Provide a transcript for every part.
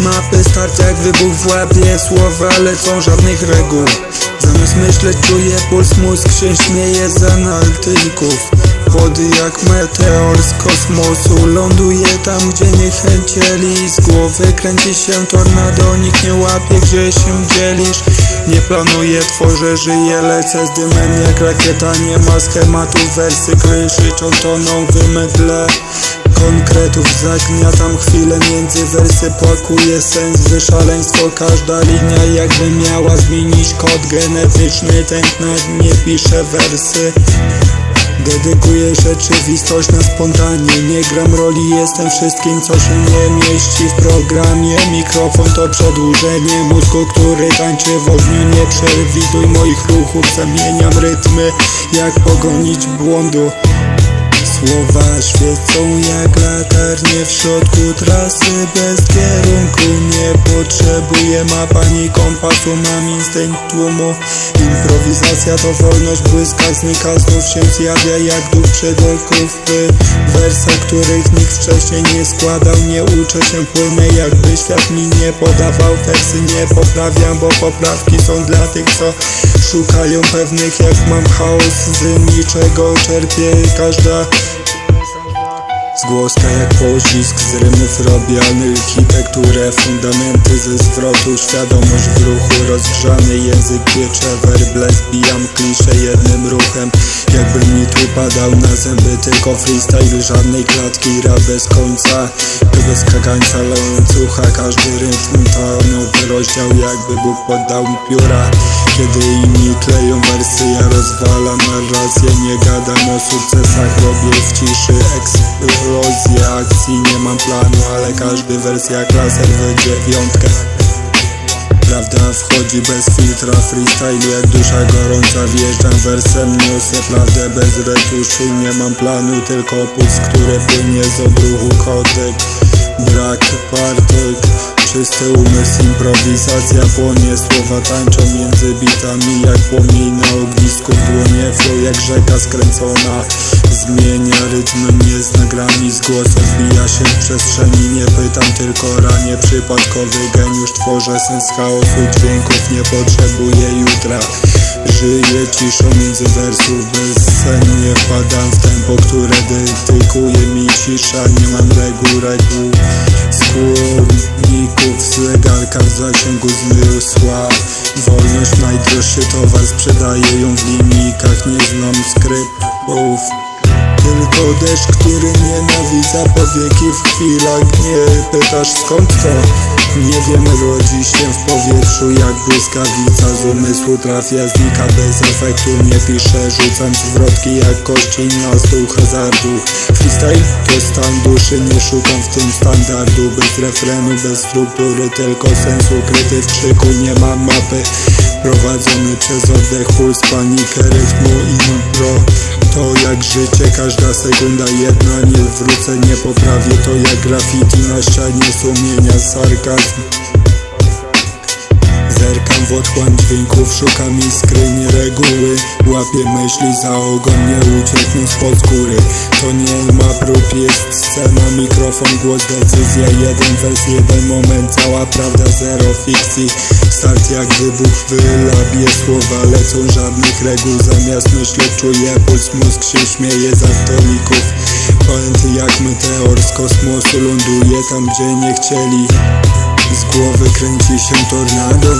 mapy Start jak wybuch w łapie Słowa lecą żadnych reguł. Zamiast myśleć czuję puls Mózg się śmieje z analityków Wody jak meteor z kosmosu Ląduje tam gdzie nie chcieli Z głowy kręci się tornado Nikt nie łapie gdzie się dzielisz. Nie planuję, tworzę, żyję Lecę z dymem jak rakieta. Nie ma schematu, wersy krzyczą Toną w mydle Konkretów zagniatam chwilę między wersy Płakuje sens, wyszaleństwo. Każda linia jakby miała zmienić kod genetyczny Tętna nie pisze wersy Dedykuję rzeczywistość na spontanie. Nie gram roli, jestem wszystkim co się nie mieści w programie. Mikrofon to przedłużenie mózgu, który tańczy w ogniu. Nie przewiduj moich ruchów, zamieniam rytmy Jak pogonić błądu Słowa świecą jak latarnie w środku trasy. Bez kierunku Nie potrzebuję map ani kompasu, mam instynkt tłumu. Improwizacja to wolność, błyska znika, znów się zjawia jak duch przedeków W wersach, których nikt wcześniej nie składał. Nie uczę się, płynę jakby świat mi nie podawał. Wersy nie poprawiam, bo poprawki są dla tych, co szukają pewnych. Jak mam chaos, z niczego czerpię. Każda Zgłoska jak pocisk z rymów robię architekturę Fundamenty ze zwrotu, świadomość w ruchu Rozgrzany język piecze, werble Zbijam klisze jednym ruchem. Jakby mi tu padał na zęby Tylko freestyle, żadnej klatki Rap bez końca, bez kagańca Łańcucha, każdy rytm to nowy rozdział. Jakby Bóg poddał mi pióra Kiedy inni kleją wersy, ja rozwalam narrację. Nie gadam o sukcesach, robię w ciszy eksplozję akcji. Nie mam planu, ale każdy wers jak laser w dziewiątkę. Prawda wchodzi bez filtra, freestyle jak dusza gorąca. Wjeżdżam wersem, niosę prawdę bez retuszu Nie mam planu, tylko puls, który płynie z odruchu Kodek, brak partek Czysty umysł, improwizacja płonie Słowa tańczą między bitami Jak płomień na ognisku w dłonie Flow jak rzeka skręcona. Zmienia rytm, nie zna granic Głos odbija się w przestrzeni. Nie pytam, tylko ranie Przypadkowy geniusz. Tworzę sens chaosu Dźwięków nie potrzebuję jutra Żyję ciszą między wersów Bezsennie wpadam w tempo, które dyktykuje mi cisza Nie mam reguł, reguł Skórników z zegarka w zasięgu zmysła Wolność najdroższy towar, sprzedaję ją w linijkach Nie znam skryptów tylko deszcz, który nienawidza powieki w chwilach Nie pytasz skąd to? Nie wiem, rodzi się w powietrzu jak błyskawica Z umysłu trafia, znika bez efektu. Nie piszę, rzucam zwrotki jak kości na stół hazardu. Freestyle to stan duszy, nie szukam w tym standardu. Bez refrenu, bez struktury, tylko sens ukryty. W krzyku Nie mam mapy, prowadzony przez oddech, puls, panikę, rytmu impro To jak życie, każda sekunda jedna Nie wrócę, nie poprawię, to jak graffiti na ścianie sumienia Sarkazm w otchłań dźwięków, szukam iskry, nie reguły. Łapię myśli za ogon, nie ucieknę spod góry. To nie ma prób, jest scena, mikrofon, głos, decyzja. Jeden wers, jeden moment, cała prawda, zero fikcji. Start jak wybuch w labie, słowa lecą, żadnych reguł. Zamiast myśleć czuję puls, mózg się śmieje z atolików Pęty jak meteor z kosmosu ląduje tam, gdzie nie chcieli. Z głowy kręci się tornado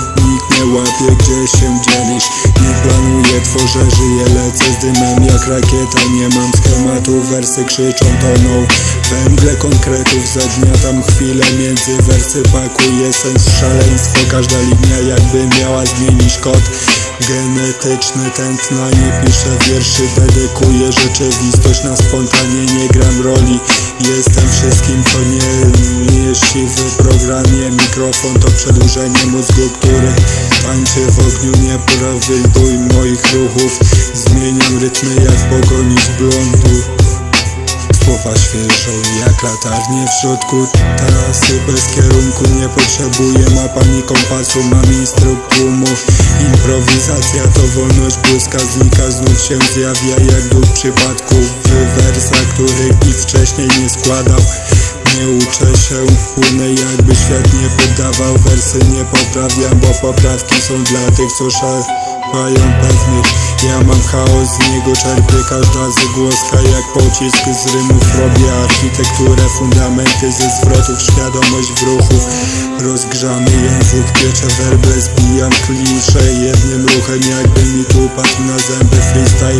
nie łapie gdzie się dzielisz. Nie planuję, tworzę, żyję, lecę z dymem jak rakieta. Nie mam schematu, wersy krzyczą toną. Węgle konkretów zagniatam chwilę między wersy. Pakuję sens szaleństwo. Każda linia jakby miała zmienić kod. Genetyczny tętna, nie piszę wierszy Dedykuję rzeczywistość na spontanie. Nie gram roli, jestem wszystkim co nie mieści w Mikrofon to przedłużenie mózgu, który tańczy w ogniu Nie prowiduj moich ruchów. Zmieniam rytmy jak pogonić blondu. Słowa świeżą jak latarnie w środku trasy. Bez kierunku nie potrzebuję map ani kompasu. Mam instrukt tłumu. Improwizacja to wolność błyska. Znika Znów się zjawia jak duch przypadków W wersach, których nikt wcześniej nie składał Nie uczę się, płynę jakby świat nie poddawał Wersy nie poprawiam, bo poprawki są dla tych, co szafają pewnych Ja mam chaos, z niego czerpię każda zagłoska Jak pocisk z rymów robię architekturę Fundamenty ze zwrotów, świadomość w ruchu. Rozgrzany język, pieczę werble, zbijam klisze Jednym ruchem jakby mi tu padł na zęby freestyle